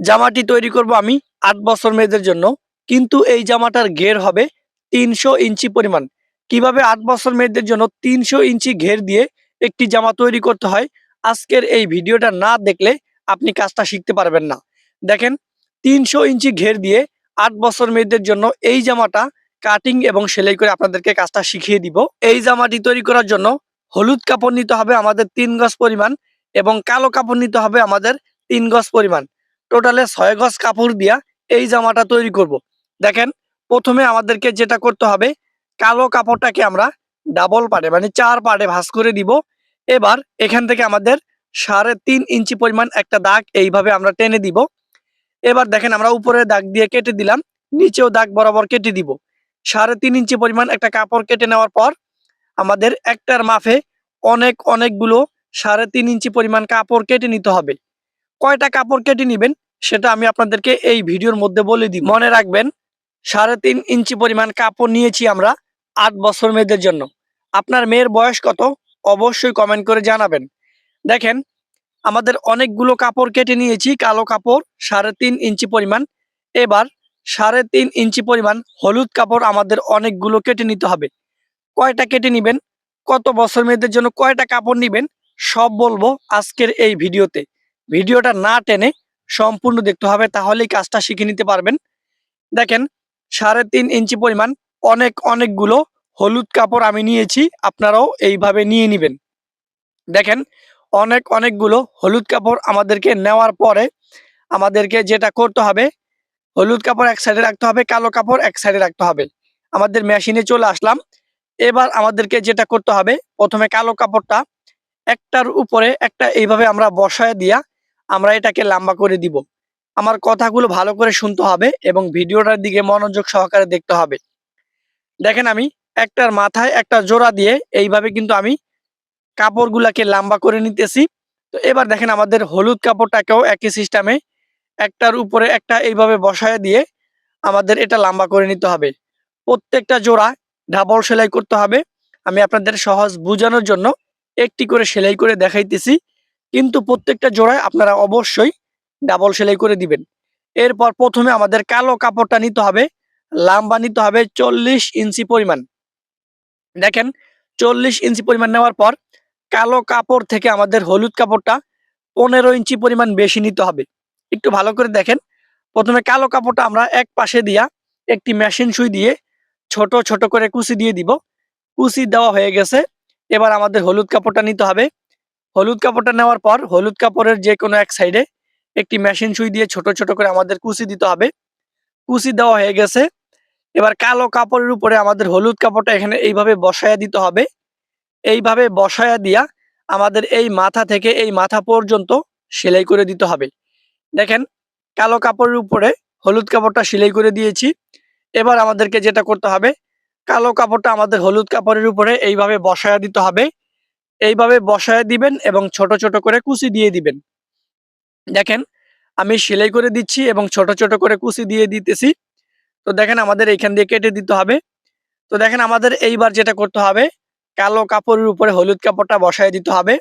জামাটি তৈরি করব আমি আট বছর মেয়েদের জন্য। কিন্তু এই জামাটার ঘের হবে তিনশো ইঞ্চি পরিমাণ। কীভাবে আট বছর মেয়েদের জন্য তিনশো ইঞ্চি ঘের দিয়ে একটি জামা তৈরি করতে হয়, আজকের এই ভিডিওটা না দেখলে আপনি কাজটা শিখতে পারবেন না। দেখেন, তিনশো ইঞ্চি ঘের দিয়ে আট বছর মেয়েদের জন্য এই জামাটা কাটিং এবং সেলাই করে আপনাদেরকে কাজটা শিখিয়ে দিব। এই জামাটি তৈরি করার জন্য হলুদ কাপড় নিতে হবে আমাদের তিন গজ পরিমাণ এবং কালো কাপড় নিতে হবে আমাদের তিন গজ পরিমাণ। টোটালে ছয় গজ কাপড় দিয়া এই জামাটা তৈরি করব। দেখেন, প্রথমে আমাদেরকে যেটা করতে হবে, কালো কাপড়টাকে আমরা ডাবল পার্টে মানে চার পার্টে ভাঁজ করে দিব। এবার এখান থেকে আমাদের সাড়ে তিন ইঞ্চি পরিমাণ একটা দাগ এইভাবে আমরা টেনে দিব। এবার দেখেন, আমরা উপরে দাগ দিয়ে কেটে দিলাম, নিচেও দাগ বরাবর কেটে দিব। সাড়ে তিন ইঞ্চি পরিমাণ একটা কাপড় কেটে নেওয়ার পর আমাদের একটার মাফে অনেক অনেকগুলো সাড়ে তিন ইঞ্চি পরিমাণ কাপড় কেটে নিতে হবে। কয়টা কাপড় কেটে নেবেন? সেটা আমি আপনাদেরকে এই ভিডিওর মধ্যে বলে দিই মনে রাখবেন, সাড়ে তিন ইঞ্চি পরিমাণ কাপড় নিয়েছি আমরা আট বছর মেয়েদের জন্য। আপনার মেয়ের বয়স কত? অবশ্যই কমেন্ট করে জানাবেন। দেখেন, আমাদের অনেকগুলো কাপড় কেটে নিয়েছি, কালো কাপড়, সাড়ে তিন ইঞ্চি পরিমাণ। এবার সাড়ে তিন ইঞ্চি পরিমাণ হলুদ কাপড় আমাদের অনেকগুলো কেটে নিতে হবে। কয়টা কেটে নেবেন? কত বছর মেয়েদের জন্য কয়টা কাপড় নেবেন? সব বলব আজকের এই ভিডিওতে। ভিডিওটা না টেনে সম্পূর্ণ দেখতে হবে, তাহলেই কাজটা শিখে নিতে পারবেন। দেখেন, সাড়ে তিন ইঞ্চি পরিমাণ অনেক অনেকগুলো হলুদ কাপড় আমি নিয়েছি, আপনারাও এইভাবে নিয়ে নেবেন। দেখেন, অনেক অনেকগুলো হলুদ কাপড় আমাদেরকে নেওয়ার পরে আমাদেরকে যেটা করতে হবে, হলুদ কাপড় এক সাইডে রাখতে হবে, কালো কাপড় এক সাইডে রাখতে হবে। আমাদের মেশিনে চলে আসলাম, এবার আমাদেরকে যেটা করতে হবে, প্রথমে কালো কাপড়টা একটার উপরে একটা এইভাবে আমরা বসায় দিয়া আমরা এটাকে লম্বা করে দিব। আমার কথাগুলো ভালো করে শুনতে হবে এবং ভিডিওটার দিকে মনোযোগ সহকারে দেখতে হবে। দেখেন আমি একটার মাথায় একটা জোড়া দিয়ে এইভাবে কিন্তু আমি কাপড়গুলাকে লম্বা করে নিতেছি। তো এবার দেখেন আমাদের হলুদ কাপড়টাকেও একই সিস্টেমে একটার উপরে একটা এইভাবে বসায় দিয়ে আমাদের এটা লম্বা করে নিতে হবে। প্রত্যেকটা জোড়া ডাবল সেলাই করতে হবে। আমি আপনাদের সহজ বোঝানোর জন্য একটি করে সেলাই করে দেখাইতেছি। কিন্তু প্রত্যেকটা জোড়ায় আপনারা অবশ্যই ডাবল সেলাই করে দিবেন। এরপর প্রথমে আমাদের কালো কাপড়টা নিতে হবে, লাম্বা নিতে হবে চল্লিশ ইঞ্চি পরিমাণ। দেখেন, চল্লিশ ইঞ্চি পরিমাণ নেওয়ার পর কালো কাপড় থেকে আমাদের হলুদ কাপড়টা পনেরো ইঞ্চি পরিমাণ বেশি নিতে হবে। একটু ভালো করে দেখেন, প্রথমে কালো কাপড়টা আমরা এক পাশে দিয়া একটি মেশিন সুই দিয়ে ছোট ছোট করে কুচি দিয়ে দিব। কুচি দেওয়া হয়ে গেছে, এবার আমাদের হলুদ কাপড়টা নিতে হবে। হলুদ কাপড়টা নেওয়ার পর, হলুদ কাপড়ের যে কোনো এক সাইডে একটি মেশিন সুই দিয়ে ছোট ছোট করে আমাদের কুচি দিতে হবে। কুচি দেওয়া হয়ে গেছে। এবার কালো কাপড়ের উপরে আমাদের হলুদ কাপড়টা এখানে এইভাবে বসায়া দিতে হবে। এইভাবে বসায়া দিয়া আমাদের এই মাথা থেকে এই মাথা পর্যন্ত সেলাই করে দিতে হবে। দেখেন, কালো কাপড়ের উপরে হলুদ কাপড়টা সেলাই করে দিয়েছি। এবার আমাদেরকে যেটা করতে হবে, কালো কাপড়টা আমাদের হলুদ কাপড়ের উপরে এইভাবে বসায়া দিতে হবে। এইভাবে বসায় দিবেন এবং ছোট ছোট করে কুচি দিয়ে দিবেন। দেখেন, আমি সেলাই করে দিচ্ছি এবং ছোট ছোট করে কুচি দিয়ে দিতেছি। তো দেখেন, আমাদের এইখান দিয়ে কেটে দিতে হবে। তো দেখেন, আমাদের এইবার যেটা করতে হবে, কালো কাপড়ের উপরে হলুদ কাপড়টা বসায় দিতে হবে।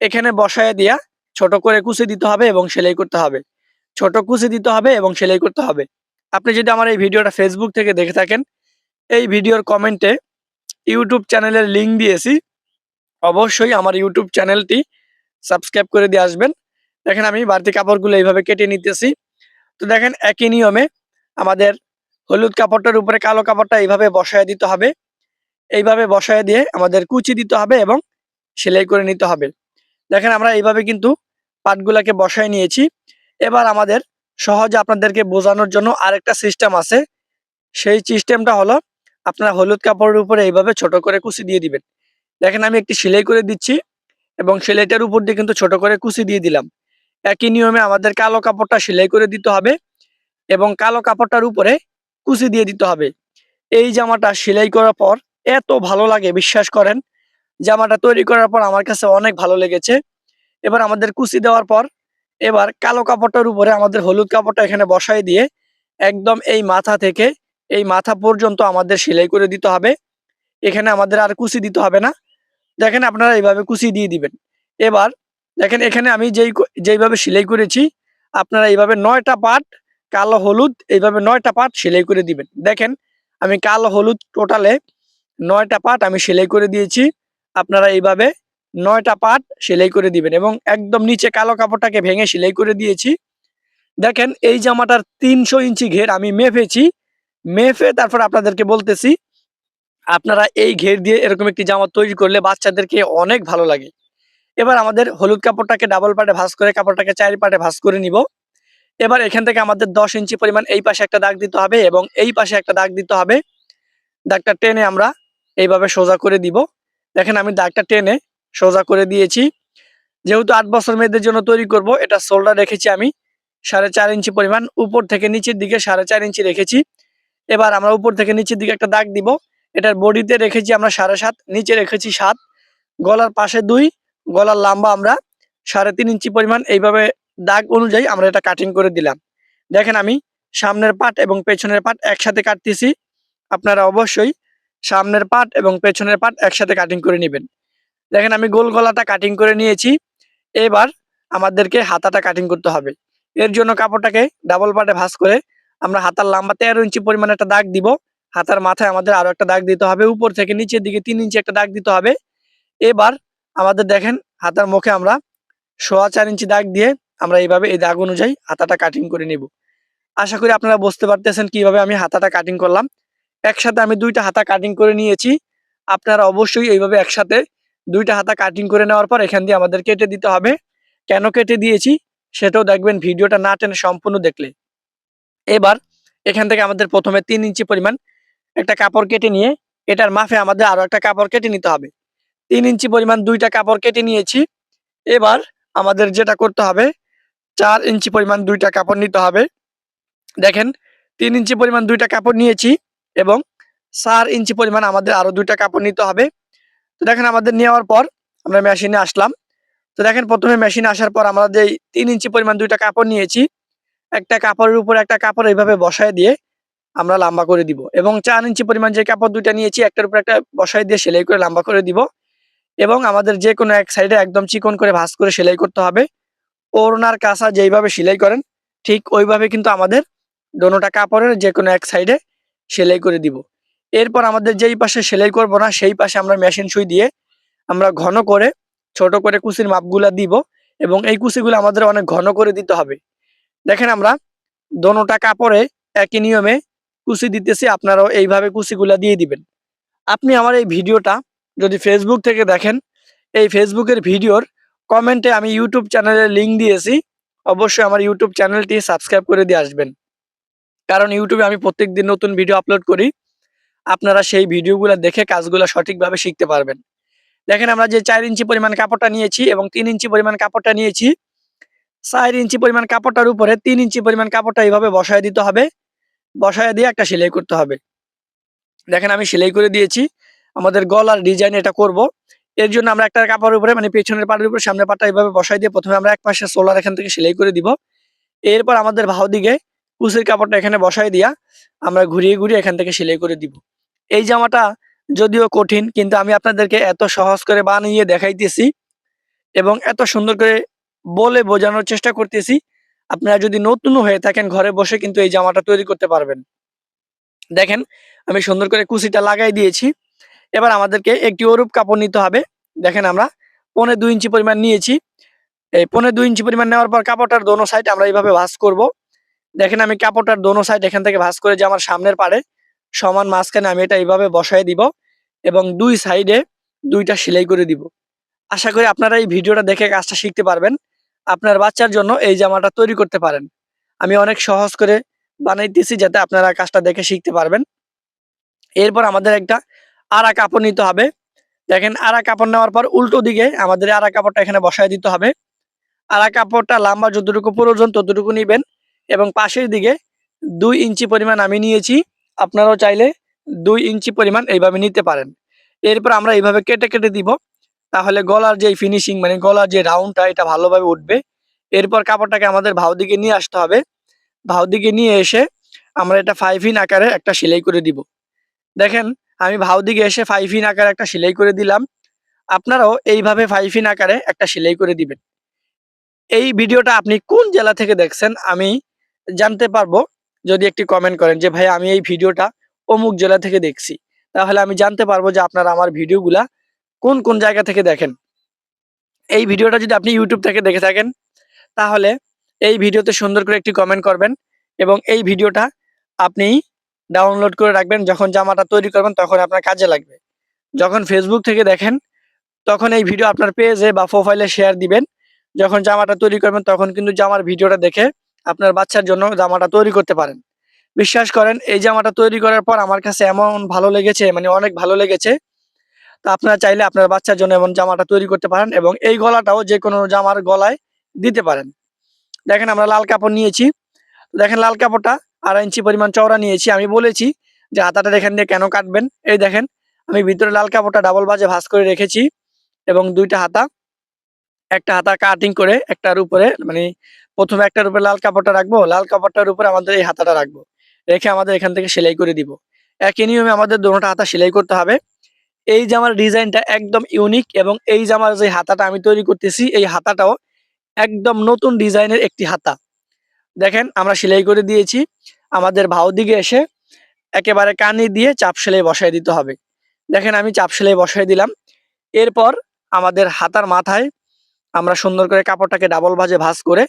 এখানে বসায় দিয়া ছোট করে কুচি দিতে হবে এবং সেলাই করতে হবে। ছোট কুচি দিতে হবে এবং সেলাই করতে হবে। আপনি যদি আমার এই ভিডিওটা ফেসবুক থেকে দেখে থাকেন, এই ভিডিওর কমেন্টে ইউটিউব চ্যানেলের লিঙ্ক দিয়েছি। অবশ্যই আমার ইউটিউব চ্যানেলটি সাবস্ক্রাইব করে দিয়ে আসবেন। দেখেন আমি বাড়তি কাপড়গুলো এইভাবে কেটে নিতেছি। তো দেখেন একই নিয়মে আমাদের হলুদ কাপড়টার উপরে কালো কাপড়টা এইভাবে বসায় দিতে হবে। এইভাবে বসায় দিয়ে আমাদের কুচি দিতে হবে এবং সেলাই করে নিতে হবে। দেখেন আমরা এইভাবে কিন্তু পাটগুলাকে বসায় নিয়েছি। এবার আমাদের সহজে আপনাদেরকে বোঝানোর জন্য আরেকটা সিস্টেম আছে। সেই সিস্টেমটা হলো আপনারা হলুদ কাপড়ের উপরে এইভাবে ছোট করে কুচি দিয়ে দিবেন। দেখেন আমি একটি সেলাই করে দিচ্ছি এবং সেলাইটার উপর দিয়ে কিন্তু ছোট করে কুচি দিয়ে দিলাম। একই নিয়মে আমাদের কালো কাপড়টা সেলাই করে দিতে হবে এবং কালো কাপড়টার উপরে কুচি দিয়ে দিতে হবে। এই জামাটা সেলাই করার পর এত ভালো লাগে, বিশ্বাস করেন। জামাটা তৈরি করার পর আমার কাছে অনেক ভালো লেগেছে। এবার আমাদের কুচি দেওয়ার পর এবার কালো কাপড়টার উপরে আমাদের হলুদ কাপড়টা এখানে বসাই দিয়ে একদম এই মাথা থেকে এই মাথা পর্যন্ত আমাদের সেলাই করে দিতে হবে। এখানে আমাদের আর কুচি দিতে হবে না। দেখেন আপনারা এইভাবে কুচি দিয়ে দিবেন। এবার দেখেন এখানে আমি যেই যেইভাবে সেলাই করেছি, আপনারা এইভাবে নয়টা পাট কালো হলুদ, এইভাবে নয়টা পাট সেলাই করে দিবেন। দেখেন আমি কালো হলুদ টোটালে নয়টা পাট আমি সেলাই করে দিয়েছি। আপনারা এইভাবে নয়টা পাট সেলাই করে দিবেন এবং একদম নিচে কালো কাপড়টাকে ভেঙে সেলাই করে দিয়েছি। দেখেন এই জামাটার তিনশো ইঞ্চি ঘের আমি মেপেছি। মেপে তারপর আপনাদেরকে বলতেছি আপনারা এই ঘের দিয়ে এরকম একটি জামা তৈরি করলে বাচ্চাদেরকে অনেক ভালো লাগে। এবার আমাদের হলুদ কাপড়টাকে ডাবল পাটে ভাঁজ করে কাপড়টাকে চারি পাটে ভাঁজ করে নিব। এবার এখান থেকে আমাদের দশ ইঞ্চি পরিমাণ এই পাশে একটা দাগ দিতে হবে এবং এই পাশে একটা দাগ দিতে হবে। দাগটা টেনে আমরা এইভাবে সোজা করে দিব। দেখেন আমি দাগটা টেনে সোজা করে দিয়েছি। যেহেতু আট বছর মেয়েদের জন্য তৈরি করব, এটা সোল্ডার রেখেছি আমি। সাড়ে চার ইঞ্চি পরিমাণ উপর থেকে নিচের দিকে সাড়ে চার ইঞ্চি রেখেছি। এবার আমরা উপর থেকে নিচের দিকে একটা দাগ দিব। এটার বডিতে রেখেছি আমরা সাড়ে সাত, নিচে রেখেছি সাত, গলার পাশে দুই, গলার লম্বা আমরা সাড়ে তিন ইঞ্চি পরিমাণ। এইভাবে দাগ অনুযায়ী আমরা এটা কাটিং করে দিলাম। দেখেন আমি সামনের পাট এবং পেছনের পাট একসাথে কাটতেছি। আপনারা অবশ্যই সামনের পাট এবং পেছনের পাট একসাথে কাটিং করে নেবেন। দেখেন আমি গোল গলাটা কাটিং করে নিয়েছি। এবার আমাদেরকে হাতাটা কাটিং করতে হবে। এর জন্য কাপড়টাকে ডাবল পাটে ভাঁজ করে আমরা হাতার লম্বা তেরো ইঞ্চি পরিমাণ একটা দাগ দিব। হাতার মাথায় আমাদের আরও একটা দাগ দিতে হবে, উপর থেকে নিচের দিকে তিন ইঞ্চি একটা দাগ দিতে হবে। এবার আমাদের দেখেন হাতার মুখে আমরা সোয়া চার ইঞ্চি দাগ দিয়ে আমরা এইভাবে এই দাগ অনুযায়ী হাতাটা কাটিং করে নিব। আশা করি আপনারা বুঝতে পারতেছেন কীভাবে আমি হাতাটা কাটিং করলাম। একসাথে আমি দুইটা হাতা কাটিং করে নিয়েছি। আপনারা অবশ্যই এইভাবে একসাথে দুইটা হাতা কাটিং করে নেওয়ার পর এখান দিয়ে আমাদের কেটে দিতে হবে। কেন কেটে দিয়েছি সেটাও দেখবেন, ভিডিওটা না টেনে সম্পূর্ণ দেখলে। এবার এখান থেকে আমাদের প্রথমে তিন ইঞ্চি পরিমাণ একটা কাপড় কেটে নিয়ে, এটার মাফে আমাদের আরও একটা কাপড় কেটে নিতে হবে। তিন ইঞ্চি পরিমাণ দুইটা কাপড় কেটে নিয়েছি। এবার আমাদের যেটা করতে হবে, চার ইঞ্চি পরিমাণ দুইটা কাপড় নিতে হবে। দেখেন, তিন ইঞ্চি পরিমাণ দুইটা কাপড় নিয়েছি এবং চার ইঞ্চি পরিমাণ আমাদের আরও দুইটা কাপড় নিতে হবে। তো দেখেন, আমাদের নেওয়ার পর আমরা মেশিনে আসলাম। তো দেখেন, প্রথমে মেশিনে আসার পর আমরা যে তিন ইঞ্চি পরিমাণ দুইটা কাপড় নিয়েছি, একটা কাপড়ের উপর একটা কাপড় এইভাবে বসায় দিয়ে আমরা লম্বা করে দিব। এবং চার ইঞ্চি পরিমাণ যে কাপড় দুইটা নিয়েছি, একটার উপর একটা বসাই দিয়ে সেলাই করে লম্বা করে দিব। এবং আমাদের যে কোনো এক সাইডে একদম চিকন করে ভাঁজ করে সেলাই করতে হবে। ওড়নার কাঁসা যেইভাবে সেলাই করেন, ঠিক ওইভাবে কিন্তু আমাদের দোনোটা কাপড়ের যে কোনো এক সাইডে সেলাই করে দিব। এরপর আমাদের যেই পাশে সেলাই করব না, সেই পাশে আমরা মেশিন সুই দিয়ে আমরা ঘন করে, ছোট করে কুচির মাপগুলা দিব এবং এই কুচিগুলো আমাদের অনেক ঘন করে দিতে হবে। দেখেন আমরা দোনোটা কাপড়ে একই নিয়মে কুচি দিতেছি, আপনারাও এইভাবে কুচিগুলা দিয়ে দিবেন। আপনি আমার এই ভিডিওটা যদি ফেসবুক থেকে দেখেন, এই ফেসবুকের ভিডিওর কমেন্টে আমি ইউটিউব চ্যানেলের লিঙ্ক দিয়েছি, অবশ্যই আমার ইউটিউব চ্যানেলটি সাবস্ক্রাইব করে দিয়ে আসবেন। কারণ ইউটিউবে আমি প্রত্যেকদিন নতুন ভিডিও আপলোড করি, আপনারা সেই ভিডিওগুলো দেখে কাজগুলো সঠিকভাবে শিখতে পারবেন। দেখেন আমরা যে চার ইঞ্চি পরিমাণ কাপড়টা নিয়েছি এবং তিন ইঞ্চি পরিমাণ কাপড়টা নিয়েছি, চার ইঞ্চি পরিমাণ কাপড়টার উপরে তিন ইঞ্চি পরিমাণ কাপড়টা এইভাবে বসায় দিতে হবে। বসায় দিয়ে একটা সেলাই করতে হবে। দেখেন আমি সেলাই করে দিয়েছি। আমাদের গলার ডিজাইন এটা করব। এর জন্য আমরা একটা কাপড়ের উপরে মানে পেছনের পাটের উপরে, সামনের পাটটা এইভাবে বসাই দিয়ে প্রথমে আমরা এক পাশে সোলার এখান থেকে সেলাই করে দিব। এরপর আমাদের ভাও দিকে কুচির কাপড়টা এখানে বসাই দিয়া আমরা ঘুরিয়ে ঘুরিয়ে এখান থেকে সেলাই করে দিব। এই জামাটা যদিও কঠিন, কিন্তু আমি আপনাদেরকে এত সহজ করে বানিয়ে দেখাইতেছি এবং এত সুন্দর করে বলে বোঝানোর চেষ্টা করতেছি আপনারা যদি নতুন হয়ে থাকেন ঘরে বসে কিন্তু এই জামাটা তৈরি করতে পারবেন। দেখেন, আমি সুন্দর করে কুচিটা লাগাই দিয়েছি। এবার আমাদেরকে একটি অরূপ কাপড় নিতে হবে। দেখেন আমরা পনে দুই ইঞ্চি পরিমাণ নিয়েছি। এই পনে দুই ইঞ্চি পরিমাণ নেওয়ার পর কাপড়টার দোনো সাইড আমরা এইভাবে ভাস করব। দেখেন আমি কাপড়টার দোনো সাইড এখান থেকে ভাঁজ করে যে আমার সামনের পাড়ে সমান মাঝখানে আমি এটা এইভাবে বসায় দিব এবং দুই সাইডে দুইটা সেলাই করে দিব। আশা করি আপনারা এই ভিডিওটা দেখে কাজটা শিখতে পারবেন। আপনার বাচ্চার জন্য এই জামাটা তৈরি করতে পারেন। আমি অনেক সহজ করে বানাইতেছি যাতে আপনারা কাজটা দেখে শিখতে পারবেন। এরপর আমাদের একটা আড়া কাপড় নিতে হবে। দেখেন আরা কাপড় নেওয়ার পর উল্টো দিকে আমাদের আরা কাপড়টা এখানে বসায় দিতে হবে। আড়া কাপড়টা লম্বা যতটুকু প্রয়োজন ততটুকু নিবেন এবং পাশের দিকে দুই ইঞ্চি পরিমাণ আমি নিয়েছি। আপনারাও চাইলে দুই ইঞ্চি পরিমাণ এইভাবে নিতে পারেন। এরপর আমরা এইভাবে কেটে কেটে দিব। তাহলে গলার যে ফিনিশিং মানে গলার যে রাউন্ডটা এটা ভালোভাবে উঠবে। এরপর কাপড়টাকে আমাদের ভাও দিকে নিয়ে আসতে হবে। ভাও দিকে নিয়ে এসে আমরা এটা ফাইভ ইন আকারে একটা সেলাই করে দিব। দেখেন, আমি ভাও দিকে এসে ফাইভ ইন আকারে একটা সেলাই করে দিলাম। আপনারাও এইভাবে ফাইভ ইন আকারে একটা সেলাই করে দিবেন। এই ভিডিওটা আপনি কোন জেলা থেকে দেখছেন, আমি জানতে পারব। যদি একটি কমেন্ট করেন যে, ভাই, আমি এই ভিডিওটা অমুক জেলা থেকে দেখছি। তাহলে আমি জানতে পারব যে, আপনারা আমার ভিডিওগুলা কোন কোন জায়গা থেকে দেখেন? এই ভিডিওটা যদি আপনি ইউটিউব থেকে দেখে থাকেন, তাহলে এই ভিডিওতে সুন্দর করে একটি কমেন্ট করবেন এবং এই ভিডিওটা আপনি ডাউনলোড করে রাখবেন। যখন জামাটা তৈরি করবেন, তখন আপনার কাজে লাগবে। যখন ফেসবুক থেকে দেখেন, তখন এই ভিডিও আপনার পেজে বা প্রোফাইলে শেয়ার দিবেন। যখন জামাটা তৈরি করবেন, তখন কিন্তু জামার ভিডিওটা দেখে আপনার বাচ্চার জন্য জামাটা তৈরি করতে পারেন। বিশ্বাস করেন, এই জামাটা তৈরি করার পর আমার কাছে এমন ভালো লেগেছে মানে অনেক ভালো লেগেছে তো আপনারা চাইলে আপনার বাচ্চার জন্য এমন জামাটা তৈরি করতে পারেন এবং এই গলাটাও যে কোনো জামার গলায় দিতে পারেন। দেখেন আমরা লাল কাপড় নিয়েছি। দেখেন লাল কাপড়টা আড়াই ইঞ্চি পরিমাণ চওড়া নিয়েছি। আমি বলেছি যে হাতাটা এখান দিয়ে কেন কাটবেন। এই দেখেন, আমি ভিতরে লাল কাপড়টা ডাবল বাজে ভাঁজ করে রেখেছি এবং দুইটা হাতা, একটা হাতা কাটিং করে একটার উপরে মানে প্রথমে একটার উপরে লাল কাপড়টা রাখব, লাল কাপড়টার উপরে আমাদের এই হাতাটা রাখব। রেখে আমাদের এখান থেকে সেলাই করে দিব। একই নিয়মে আমাদের দুটোটা হাতা সেলাই করতে হবে। এই জামার ডিজাইনটা একদম ইউনিক এবং এই জামার যে হাতাটা আমি তৈরি করতেছি, এই হাতাটাও একদম নতুন ডিজাইনের একটি হাতা। দেখেন, আমরা সেলাই করে দিয়েছি। আমাদের ভাও দিকে এসে একেবারে কানি দিয়ে চাপ সেলাই বসাই দিতে হবে। দেখেন, আমি চাপ সেলাই বসাই দিলাম। এরপর আমাদের হাতার মাথায় আমরা সুন্দর করে কাপড়টাকে ডাবল ভাজে ভাজ করে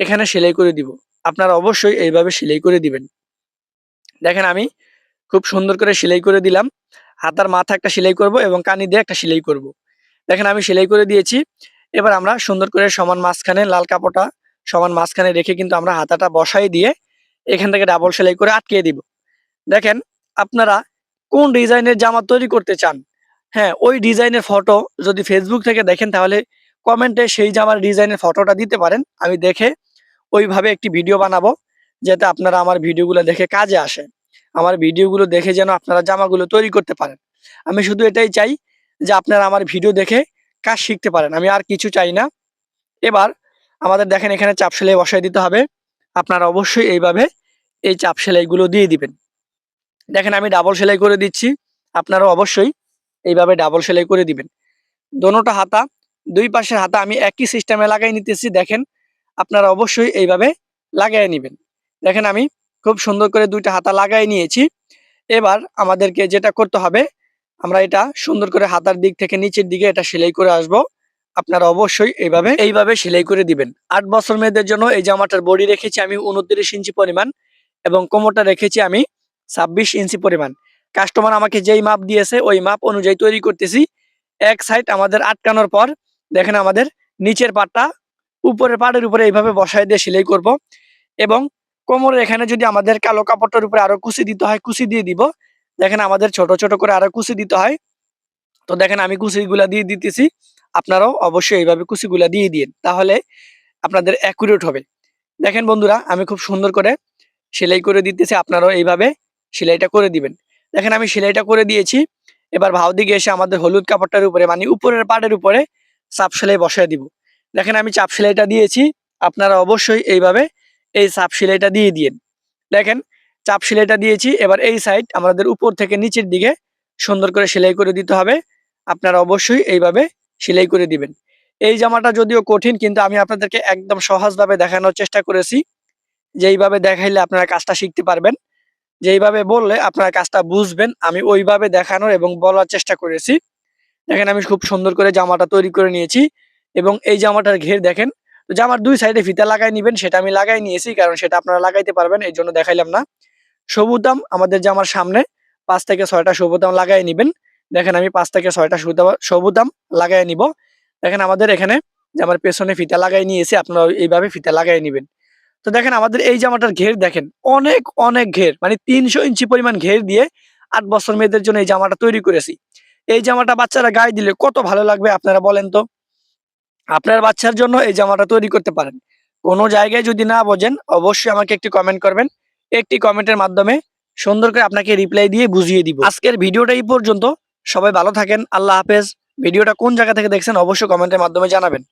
এখানে সেলাই করে দিব। আপনারা অবশ্যই এইভাবে সেলাই করে দিবেন। দেখেন, আমি খুব সুন্দর করে সেলাই করে দিলাম। হাতার মাথা একটা সেলাই করব এবং কানি দিয়ে একটা সেলাই করব। দেখেন আমি সেলাই করে দিয়েছি। এবার আমরা সুন্দর করে সমান মাঝখানে লাল কাপড়টা সমান মাঝখানে রেখে কিন্তু আমরা হাতাটা বসাই দিয়ে এখান থেকে ডাবল সেলাই করে আটকে দিব। দেখেন আপনারা কোন ডিজাইনের জামা তৈরি করতে চান? হ্যাঁ ওই ডিজাইনের ফটো যদি ফেসবুক থেকে দেখেন তাহলে কমেন্টে সেই জামার ডিজাইনের ফটোটা দিতে পারেন। আমি দেখে ওইভাবে একটি ভিডিও বানাবো, যাতে আপনারা আমার ভিডিওগুলো দেখে কাজে আসে আমার ভিডিওগুলো দেখে যেন আপনারা জামাগুলো তৈরি করতে পারেন। আমি শুধু এটাই চাই যে আপনারা আমার ভিডিও দেখে কাজ শিখতে পারেন। আমি আর কিছু চাই না। এবার আমাদের দেখেন এখানে চাপ সেলাই বসাই দিতে হবে। আপনারা অবশ্যই এইভাবে এই চাপ সেলাইগুলো দিয়ে দিবেন। দেখেন আমি ডাবল সেলাই করে দিচ্ছি। আপনারা অবশ্যই এইভাবে ডাবল সেলাই করে দিবেন। দোনোটা হাতা, দুই পাশের হাতা আমি একই সিস্টেমে লাগাই নিতেছি। দেখেন আপনারা অবশ্যই এইভাবে লাগাই নেবেন। দেখেন আমি খুব সুন্দর করে দুইটা হাতা লাগাই নিয়েছি। এবার আমাদেরকে যেটা করতে হবে, আমরা এটা সুন্দর করে হাতার দিক থেকে নিচের দিকে এটা সেলাই করে আসব। আপনারা অবশ্যই এইভাবে এইভাবে সেলাই করে দিবেন। আট বছর মেয়েদের জন্য এই জামাটার বডি রেখেছি আমি উনত্রিশ ইঞ্চি পরিমাণ এবং কোমরটা রেখেছি আমি ছাব্বিশ ইঞ্চি পরিমাণ। কাস্টমার আমাকে যেই মাপ দিয়েছে, ওই মাপ অনুযায়ী তৈরি করতেছি। এক সাইড আমাদের আটকানোর পর দেখেন আমাদের নিচের পাটটা উপরের পাটের উপরে এইভাবে বসায় দিয়ে সেলাই করব এবং কোমরের এখানে যদি আমাদের কালো কাপড়টার উপরে আরও কুচি দিতে হয়, কুচি দিয়ে দিব। দেখেন আমাদের ছোট ছোট করে আরও কুচি দিতে হয়। তো দেখেন আমি কুচিগুলা দিয়ে দিতেছি। আপনারাও অবশ্যই এইভাবে কুচিগুলা দিয়ে দিন, তাহলে আপনাদের অ্যাকুরেট হবে। দেখেন বন্ধুরা, আমি খুব সুন্দর করে সেলাই করে দিতেছি, আপনারাও এইভাবে সেলাইটা করে দিবেন। দেখেন আমি সেলাইটা করে দিয়েছি। এবার ভাও দিকে এসে আমাদের হলুদ কাপড়টার উপরে মানে উপরের পাড়ের উপরে চাপ সেলাই বসায় দিব। দেখেন আমি চাপ সেলাইটা দিয়েছি, আপনারা অবশ্যই এইভাবে এই চাপ সেলাইটা দিয়ে দিন দেখেন, চাপ সেলাইটা দিয়েছি, এবার এই সাইড আমাদের উপর থেকে নিচের দিকে সুন্দর করে সেলাই করে দিতে হবে। আপনারা অবশ্যই এইভাবে সেলাই করে দিবেন। এই জামাটা যদিও কঠিন, কিন্তু আমি আপনাদেরকে একদম সহজভাবে দেখানোর চেষ্টা করেছি। যেইভাবে দেখাইলে আপনারা কাজটা শিখতে পারবেন। যেইভাবে বললে আপনারা কাজটা বুঝবেন, আমি ওইভাবে দেখানোর এবং বলার চেষ্টা করেছি। দেখেন, আমি খুব সুন্দর করে জামাটা তৈরি করে নিয়েছি এবং এই জামাটার ঘের দেখেন তো জামার দুই সাইডে ফিতা লাগাই নিবেন, সেটা আমি লাগাই নিয়েছি, কারণ সেটা আপনারা লাগাইতে পারবেন, এই জন্য দেখাইলাম না। সবুদাম আমাদের জামার সামনে, পাঁচ থেকে ছয়টা সবুদাম লাগাই নিবেন। দেখেন আমি পাঁচ থেকে ছয়টা সবুদাম লাগাই নিব। দেখেন আমাদের এখানে জামার পেছনে ফিতা লাগাই নিয়েছি, আপনারা এইভাবে ফিতা লাগাই নিবেন। তো দেখেন আমাদের এই জামাটার ঘের দেখেন, অনেক অনেক ঘের মানে তিনশো ইঞ্চি পরিমাণ ঘের দিয়ে আট বছর মেয়েদের জন্য এই জামাটা তৈরি করেছি। এই জামাটা বাচ্চারা গায়ে দিলে কত ভালো লাগবে আপনারা বলেন তো? আপনার বাচ্চার জন্য এই জামাটা তৈরি করতে পারেন। কোনো জায়গায় যদি না বোঝেন, অবশ্যই আমাকে একটি কমেন্ট করবেন। একটি কমেন্টের মাধ্যমে সুন্দর করে আপনাকে রিপ্লাই দিয়ে বুঝিয়ে দিব। আজকের ভিডিওটা এই পর্যন্ত। সবাই ভালো থাকেন। আল্লাহ হাফেজ। ভিডিওটা কোন জায়গা থেকে দেখছেন, অবশ্যই কমেন্টের মাধ্যমে জানাবেন।